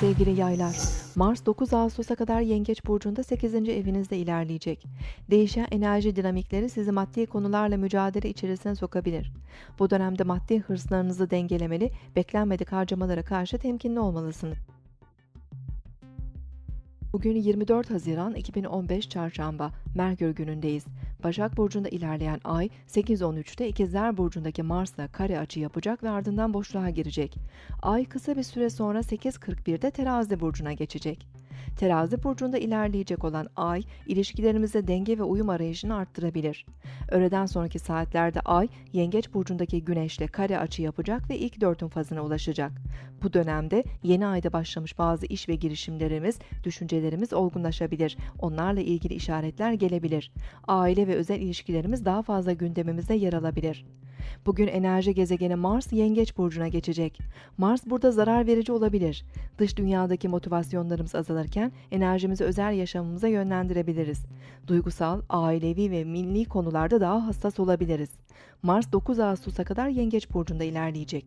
sevgili yaylar. Mars 9 Ağustos'a kadar Yengeç Burcu'nda 8. evinizde ilerleyecek. Değişen enerji dinamikleri sizi maddi konularla mücadele içerisine sokabilir. Bu dönemde maddi hırslarınızı dengelemeli, beklenmedik harcamalara karşı temkinli olmalısınız. Bugün 24 Haziran 2015 Çarşamba, Merkür günündeyiz. Başak Burcu'nda ilerleyen ay 8.13'te İkizler Burcu'ndaki Mars'la kare açı yapacak ve ardından boşluğa girecek. Ay kısa bir süre sonra 8.41'de Terazi Burcu'na geçecek. Terazi burcunda ilerleyecek olan ay ilişkilerimizde denge ve uyum arayışını arttırabilir. Öğleden sonraki saatlerde ay Yengeç burcundaki Güneş'le kare açı yapacak ve ilk dörtün fazına ulaşacak. Bu dönemde yeni ayda başlamış bazı iş ve girişimlerimiz, düşüncelerimiz olgunlaşabilir. Onlarla ilgili işaretler gelebilir. Aile ve özel ilişkilerimiz daha fazla gündemimizde yer alabilir. Bugün enerji gezegeni Mars Yengeç burcuna geçecek. Mars burada zarar verici olabilir. Dış dünyadaki motivasyonlarımız azalırken enerjimizi özel yaşamımıza yönlendirebiliriz. Duygusal, ailevi ve milli konularda daha hassas olabiliriz. Mars 9 Ağustos'a kadar Yengeç burcunda ilerleyecek.